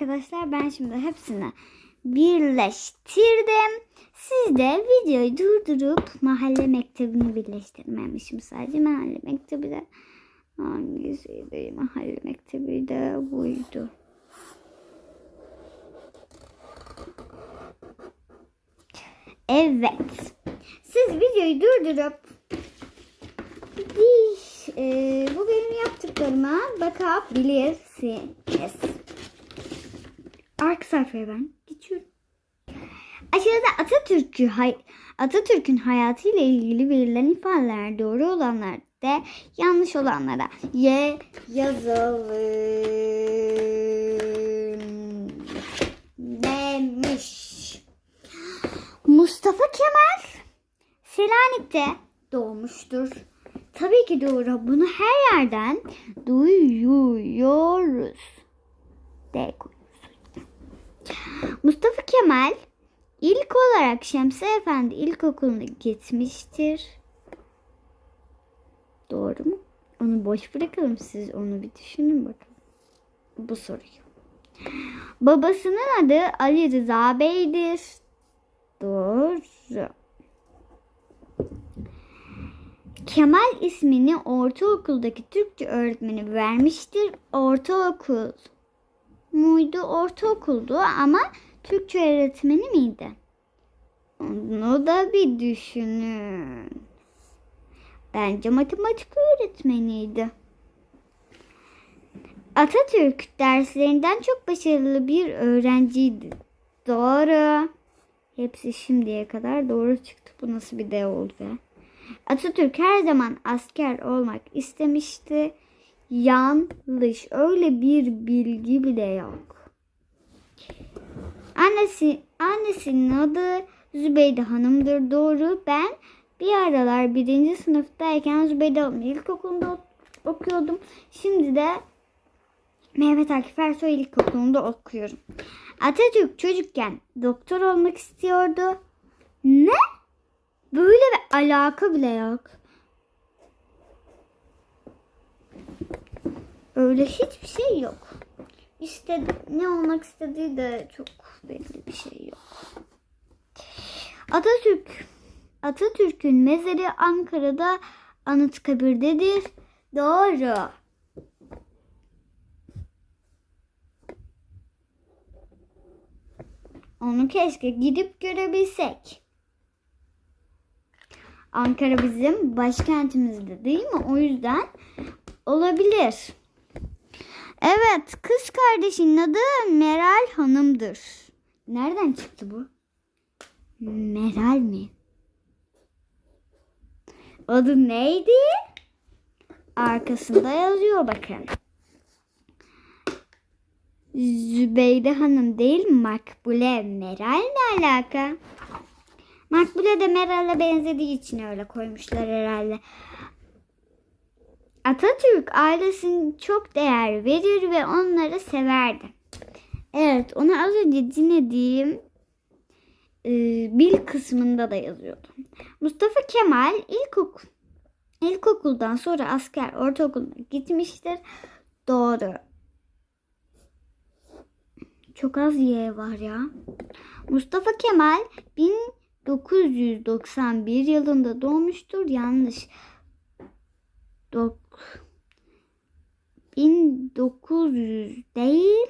Arkadaşlar ben şimdi hepsini birleştirdim. Siz de videoyu durdurup mahalle mektebini birleştirmemişim. Sadece mahalle mektebi de hangisiydi? Mahalle mektebi de buydu. Evet. Siz videoyu durdurup bir, e, bu benim yaptıklarıma bakabilirsiniz. Arka sayfaya ben geçiyorum. Aşağıda Atatürk'ü Atatürk'ün hayatıyla ilgili verilen ifadeler doğru olanlar da yanlış olanlara Y yazalım demiş. Mustafa Kemal Selanik'te doğmuştur. Tabii ki doğru. Bunu her yerden duyuyoruz. D koyuyoruz. Mustafa Kemal ilk olarak Şemsi Efendi İlkokulu'na gitmiştir. Doğru mu? Onu boş bırakalım. Siz onu bir düşünün bakalım. Bu soruyu. Babasının adı Ali Rıza Bey'dir. Doğru. Kemal ismini ortaokuldaki Türkçe öğretmeni vermiştir. Ortaokul muydu? Ortaokuldu ama Türkçe öğretmeni miydi? Onu da bir düşünün. Bence matematik öğretmeniydi. Atatürk derslerinden çok başarılı bir öğrenciydi. Doğru. Hepsi şimdiye kadar doğru çıktı. Bu nasıl bir de oldu be? Atatürk her zaman asker olmak istemişti. Yanlış. Öyle bir bilgi bile yok. Annesi, annesinin adı Zübeyde Hanım'dır. Doğru. Ben bir aralar birinci sınıftayken Zübeyde Hanım ilkokulunda okuyordum. Şimdi de Mehmet Akif Ersoy İlkokulu'nda okuyorum. Atatürk çocukken doktor olmak istiyordu. Ne? Böyle bir alaka bile yok. Öyle hiçbir şey yok. İşte ne olmak istediği de çok belli bir şey yok. Atatürk Atatürk'ün mezarı Ankara'da Anıtkabir'dedir. Doğru. Onu keşke gidip görebilsek. Ankara bizim başkentimizde değil mi? O yüzden olabilir. Evet, kız kardeşinin adı Meral Hanım'dır. Nereden çıktı bu? Meral mi? Adı neydi? Arkasında yazıyor bakın. Zübeyde Hanım değil? Makbule Meral ne alaka? Makbule de Meral'e benzediği için öyle koymuşlar herhalde. Atatürk ailesine çok değer verir ve onları severdi. Evet onu az önce dinlediğim e, bil kısmında da yazıyordu. Mustafa Kemal ilkokul, ilkokuldan sonra asker ortaokuluna gitmiştir. Doğru. Çok az Y var ya. Mustafa Kemal 1991 yılında doğmuştur. Yanlış. Dok 1900 değil.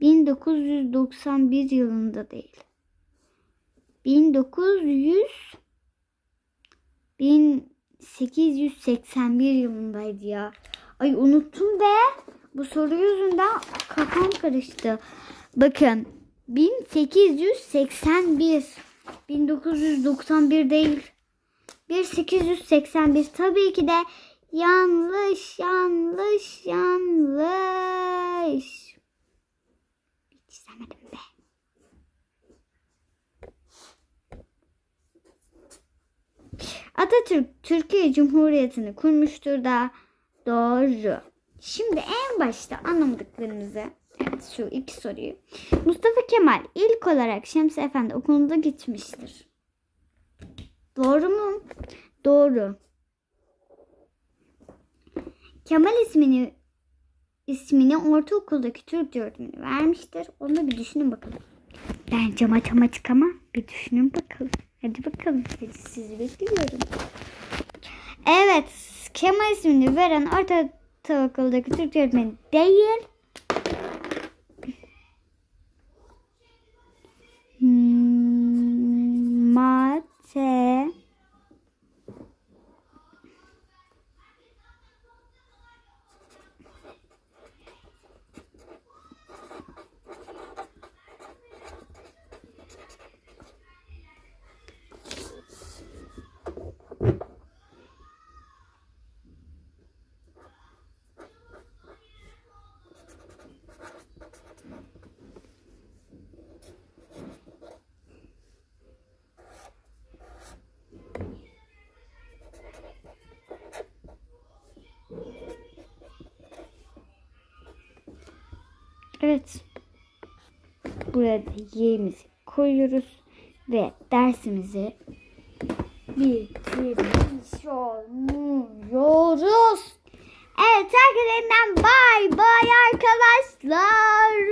1991 yılında değil. 1900 1881 yılındaydı ya. Ay unuttum be. Bu soru yüzünden kafam karıştı. Bakın 1881 1991 değil. 1881 tabii ki de yanlış yanlış yanlış. Hiç istemedim be. Atatürk Türkiye Cumhuriyeti'ni kurmuştur da doğru. Şimdi en başta anlamadıklarımızı evet şu iki soruyu. Mustafa Kemal ilk olarak Şemsi Efendi okulunda gitmiştir. Doğru mu? Doğru. Kemal ismini ismini ortaokuldaki Türkçe öğretmeni vermiştir. Onu da bir düşünün bakalım. Bence matematik ama bir düşünün bakalım. Hadi bakalım. Hadi sizi bekliyorum. Evet. Kemal ismini veren ortaokuldaki Türkçe öğretmeni değil. Evet. Buraya da koyuyoruz ve dersimizi bitirmiş oluyoruz. Evet yeniden bay bay arkadaşlar.